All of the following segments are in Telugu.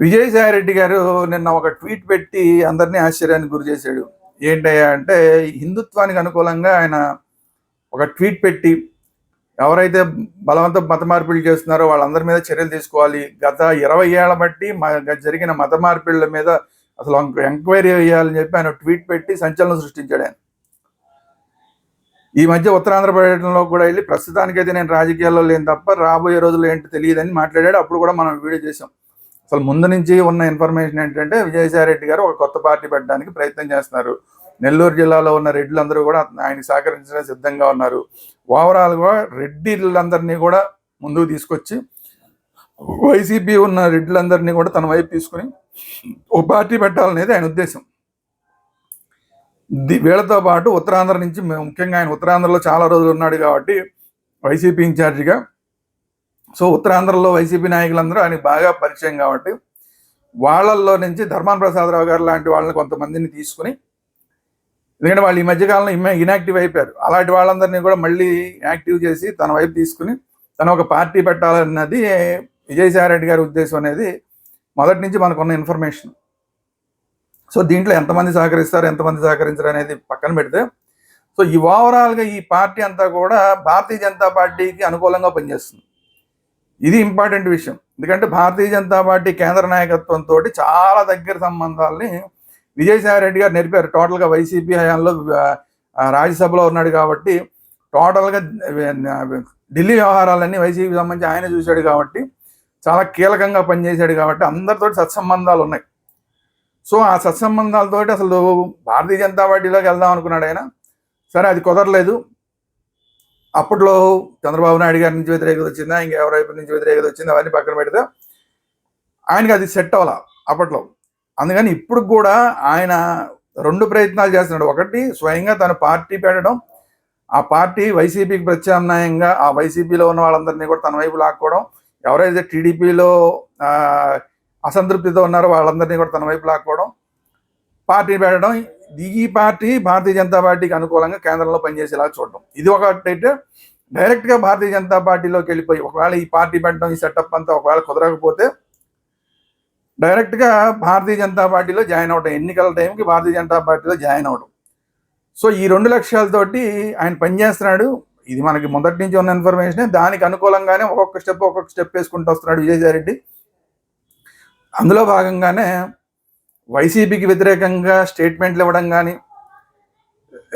విజయసాయి రెడ్డి గారు నిన్న ఒక ట్వీట్ పెట్టి అందరినీ ఆశ్చర్యానికి గురి చేశాడు. ఏంటయ్యా అంటే హిందుత్వానికి అనుకూలంగా ఆయన ఒక ట్వీట్ పెట్టి ఎవరైతే బలవంత మత మార్పిడి చేస్తున్నారో వాళ్ళందరి మీద చర్యలు తీసుకోవాలి. గత ఇరవై ఏళ్ళ బట్టి జరిగిన మత మార్పిడుల మీద అసలు ఎంక్వైరీ వేయాలని చెప్పి ఆయన ట్వీట్ పెట్టి సంచలనం సృష్టించాడు ఆయన. ఈ మధ్య ఉత్తరాంధ్ర పర్యటనలో కూడా వెళ్ళి ప్రస్తుతానికైతే నేను రాజకీయాల్లో లేని తప్ప రాబోయే రోజులు ఏంటో తెలియదని మాట్లాడాడు. అప్పుడు కూడా మనం వీడియో చేసాం అసలు ముందు నుంచి ఉన్న ఇన్ఫర్మేషన్ ఏంటంటే విజయసాయి రెడ్డి గారు ఒక కొత్త పార్టీ పెట్టడానికి ప్రయత్నం చేస్తున్నారు. నెల్లూరు జిల్లాలో ఉన్న రెడ్డిలందరూ కూడా ఆయన సహకరించడానికి సిద్ధంగా ఉన్నారు. ఓవరాల్గా రెడ్డిలందరినీ కూడా ముందుకు తీసుకొచ్చి వైసీపీ ఉన్న రెడ్లందరినీ కూడా తన వైపు తీసుకుని ఓ పార్టీ పెట్టాలనేది ఆయన ఉద్దేశం. ది- వీళ్ళతో పాటు ఉత్తరాంధ్ర నుంచి ముఖ్యంగా ఆయన ఉత్తరాంధ్రలో చాలా రోజులు ఉన్నాడు కాబట్టి వైసీపీ ఇన్ఛార్జిగా సో ఉత్తరాంధ్రలో వైసీపీ నాయకులందరూ ఆయనకు బాగా పరిచయం కాబట్టి వాళ్ళల్లో నుంచి ధర్మాన ప్రసాదరావు గారు లాంటి వాళ్ళని కొంతమందిని తీసుకుని ఎందుకంటే వాళ్ళు ఈ మధ్యకాలంలో ఇమ్మ ఇనాక్టివ్ అయిపోయారు. అలాంటి వాళ్ళందరినీ కూడా మళ్ళీ యాక్టివ్ చేసి తన వైపు తీసుకుని తన ఒక పార్టీ పెట్టాలన్నది విజయసాయి రెడ్డి గారి ఉద్దేశం అనేది మొదటి నుంచి మనకున్న ఇన్ఫర్మేషన్. సో దీంట్లో ఎంతమంది సహకరిస్తారు ఎంతమంది సహకరించరు అనేది పక్కన పెడితే సో ఈ ఓవరాల్గా ఈ పార్టీ అంతా కూడా భారతీయ జనతా పార్టీకి అనుకూలంగా పనిచేస్తుంది. ఇది ఇంపార్టెంట్ విషయం. ఎందుకంటే భారతీయ జనతా పార్టీ కేంద్ర నాయకత్వంతో చాలా దగ్గర సంబంధాలని విజయసాయి రెడ్డి గారు నేర్పారు. టోటల్గా వైసీపీ హయాంలో రాజ్యసభలో ఉన్నాడు కాబట్టి టోటల్గా ఢిల్లీ వ్యవహారాలన్నీ వైసీపీ సంబంధించి ఆయన చూశాడు కాబట్టి చాలా కీలకంగా పనిచేశాడు కాబట్టి అందరితో సత్సంబంధాలు ఉన్నాయి. సో ఆ సత్సంబంధాలతోటి అసలు భారతీయ జనతా పార్టీలోకి వెళ్దాం అనుకున్నాడు ఆయన. సరే అది కుదరలేదు. అప్పట్లో చంద్రబాబు నాయుడు గారి నుంచి వ్యతిరేకత వచ్చిందా ఇంకెవరైపు నుంచి వ్యతిరేకత వచ్చిందా అవన్నీ పక్కన పెడితే ఆయనకి అది సెట్ అవ్వాల అప్పట్లో. అందుకని ఇప్పుడు కూడా ఆయన రెండు ప్రయత్నాలు చేస్తున్నాడు. ఒకటి స్వయంగా తన పార్టీ పెట్టడం ఆ పార్టీ వైసీపీకి ప్రత్యామ్నాయంగా ఆ వైసీపీలో ఉన్న వాళ్ళందరినీ కూడా తన వైపు లాక్కోవడం ఎవరైతే టీడీపీలో అసంతృప్తితో ఉన్నారో వాళ్ళందరినీ కూడా తన వైపు లాక్కోవడం పార్టీ పెట్టడం ఈ పార్టీ భారతీయ జనతా పార్టీకి అనుకూలంగా కేంద్రంలో పనిచేసేలా చూడడం ఇది ఒకటైతే డైరెక్ట్గా భారతీయ జనతా పార్టీలోకి వెళ్ళిపోయి ఒకవేళ ఈ పార్టీ పెట్టడం ఈ సెటప్ అంతా ఒకవేళ కుదరకపోతే డైరెక్ట్గా భారతీయ జనతా పార్టీలో జాయిన్ అవడం ఎన్నికల టైంకి భారతీయ జనతా పార్టీలో జాయిన్ అవడం సో ఈ రెండు లక్ష్యాలతోటి ఆయన పనిచేస్తున్నాడు. ఇది మనకి మొదటి నుంచి ఉన్న ఇన్ఫర్మేషన్ దానికి అనుకూలంగానే ఒక్కొక్క స్టెప్ ఒక్కొక్క స్టెప్ వేసుకుంటూ వస్తున్నాడు విజయసాయి రెడ్డి. అందులో భాగంగానే వైసీపీకి వ్యతిరేకంగా స్టేట్మెంట్లు ఇవ్వడం కానీ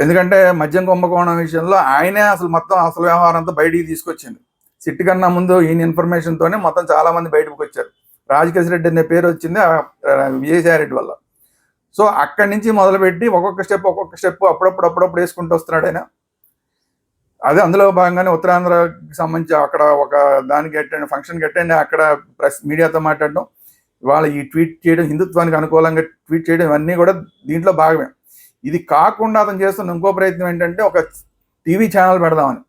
ఎందుకంటే మద్యం కుంభకోణం విషయంలో ఆయనే అసలు మొత్తం అసలు వ్యవహారం అంతా బయటికి తీసుకొచ్చింది సిట్ కన్నా ముందు ఈయన ఇన్ఫర్మేషన్తోనే మొత్తం చాలామంది బయటకు వచ్చారు. రాజకేశ్ రెడ్డి అనే పేరు వచ్చింది ఆ విజయసాయి రెడ్డి వల్ల. సో అక్కడి నుంచి మొదలుపెట్టి ఒక్కొక్క స్టెప్ ఒక్కొక్క స్టెప్ అప్పుడప్పుడు అప్పుడప్పుడు వేసుకుంటూ వస్తున్నాడు ఆయన. అదే అందులో భాగంగానే ఉత్తరాంధ్రకి సంబంధించి అక్కడ ఒక దానికి అటెండ్ ఫంక్షన్కి అటెండ్ అక్కడ ప్రెస్ మీడియాతో మాట్లాడడం. ఇవాళ ఈ ట్వీట్ చేయడం హిందుత్వానికి అనుకూలంగా ట్వీట్ చేయడం ఇవన్నీ కూడా దీంట్లో భాగమే. ఇది కాకుండా అతను చేస్తున్న ఇంకో ప్రయత్నం ఏంటంటే ఒక టీవీ ఛానల్ పెడదామని.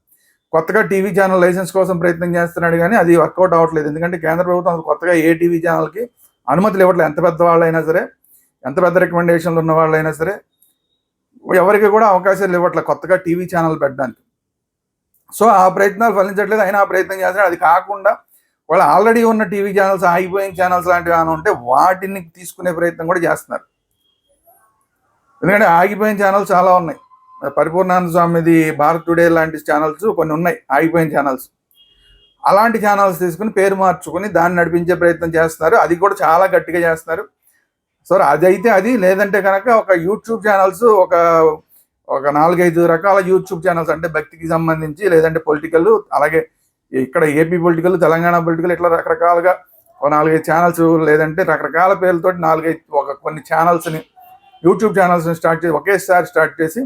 కొత్తగా టీవీ ఛానల్ లైసెన్స్ కోసం ప్రయత్నం చేస్తున్నాడు కానీ అది వర్కౌట్ అవ్వట్లేదు ఎందుకంటే కేంద్ర ప్రభుత్వం కొత్తగా ఏ టీవీ ఛానల్కి అనుమతులు ఇవ్వట్లేదు. ఎంత పెద్ద వాళ్ళైనా సరే ఎంత పెద్ద రికమెండేషన్లు ఉన్న వాళ్ళైనా సరే ఎవరికి కూడా అవకాశాలు ఇవ్వట్లేదు కొత్తగా టీవీ ఛానల్ పెట్టడానికి. సో ఆ ప్రయత్నాలు ఫలించట్లేదు. అయినా ఆ ప్రయత్నం చేస్తున్నాడు. అది కాకుండా వాళ్ళు ఆల్రెడీ ఉన్న టీవీ ఛానల్స్ ఆగిపోయిన ఛానల్స్ లాంటివి అని ఉంటే వాటిని తీసుకునే ప్రయత్నం కూడా చేస్తున్నారు. ఎందుకంటే ఆగిపోయిన ఛానల్స్ చాలా ఉన్నాయి. పరిపూర్ణానంద స్వామిది భారత్ టుడే లాంటి ఛానల్స్ కొన్ని ఉన్నాయి ఆగిపోయిన ఛానల్స్. అలాంటి ఛానల్స్ తీసుకుని పేరు మార్చుకుని దాన్ని నడిపించే ప్రయత్నం చేస్తున్నారు. అది కూడా చాలా గట్టిగా చేస్తున్నారు. సో అది అయితే అది లేదంటే కనుక ఒక యూట్యూబ్ ఛానల్స్ ఒక ఒక నాలుగైదు రకాల యూట్యూబ్ ఛానల్స్ అంటే భక్తికి సంబంధించి లేదంటే పొలిటికల్ అలాగే ఇక్కడ ఏపీ పొలిటికల్ తెలంగాణ పొలిటికల్ ఇట్లా రకరకాలుగా ఒక నాలుగైదు ఛానల్స్ లేదంటే రకరకాల పేర్లతోటి నాలుగైదు ఒక కొన్ని ఛానల్స్ని యూట్యూబ్ ఛానల్స్ని స్టార్ట్ చేసి ఒకేసారి స్టార్ట్ చేసి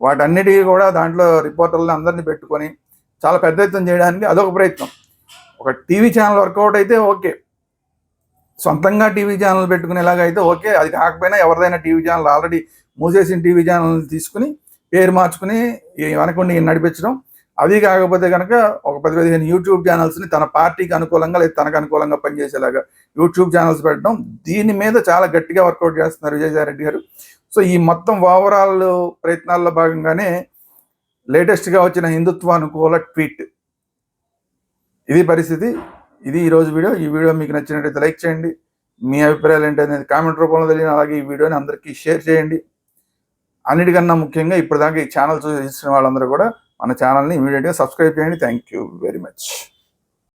వాటన్నిటికీ కూడా దాంట్లో రిపోర్టర్లను అందరినీ పెట్టుకొని చాలా పెద్ద ఎత్తున చేయడానికి అదొక ప్రయత్నం. ఒక టీవీ ఛానల్ వర్కౌట్ అయితే ఓకే. సొంతంగా టీవీ ఛానల్ పెట్టుకునేలాగా అయితే ఓకే. అది కాకపోయినా ఎవరిదైనా టీవీ ఛానల్ ఆల్రెడీ మూసేసిన టీవీ ఛానల్ తీసుకుని పేరు మార్చుకుని వెనకుండి నడిపించడం అది కాకపోతే కనుక ఒక పది పదిహేను యూట్యూబ్ ఛానల్స్ని తన పార్టీకి అనుకూలంగా లేదా తనకు అనుకూలంగా పనిచేసేలాగా యూట్యూబ్ ఛానల్స్ పెట్టడం దీని మీద చాలా గట్టిగా వర్కౌట్ చేస్తున్నారు విజయసాయిరెడ్డి గారు. సో ఈ మొత్తం ఓవరాల్ ప్రయత్నాల్లో భాగంగానే లేటెస్ట్గా వచ్చిన హిందుత్వ అనుకూల ట్వీట్. ఇది పరిస్థితి. ఇది ఈరోజు వీడియో. ఈ వీడియో మీకు నచ్చినట్టయితే లైక్ చేయండి. మీ అభిప్రాయాలు ఏంటి అనేది కామెంట్ రూపంలో తెలియని అలాగే ఈ వీడియోని అందరికీ షేర్ చేయండి. అన్నిటికన్నా ముఖ్యంగా ఇప్పటిదాకా ఈ ఛానల్ చూసిన వాళ్ళందరూ కూడా మన ఛానల్ని ఇమీడియట్గా సబ్స్క్రైబ్ చేయండి. Thank you very much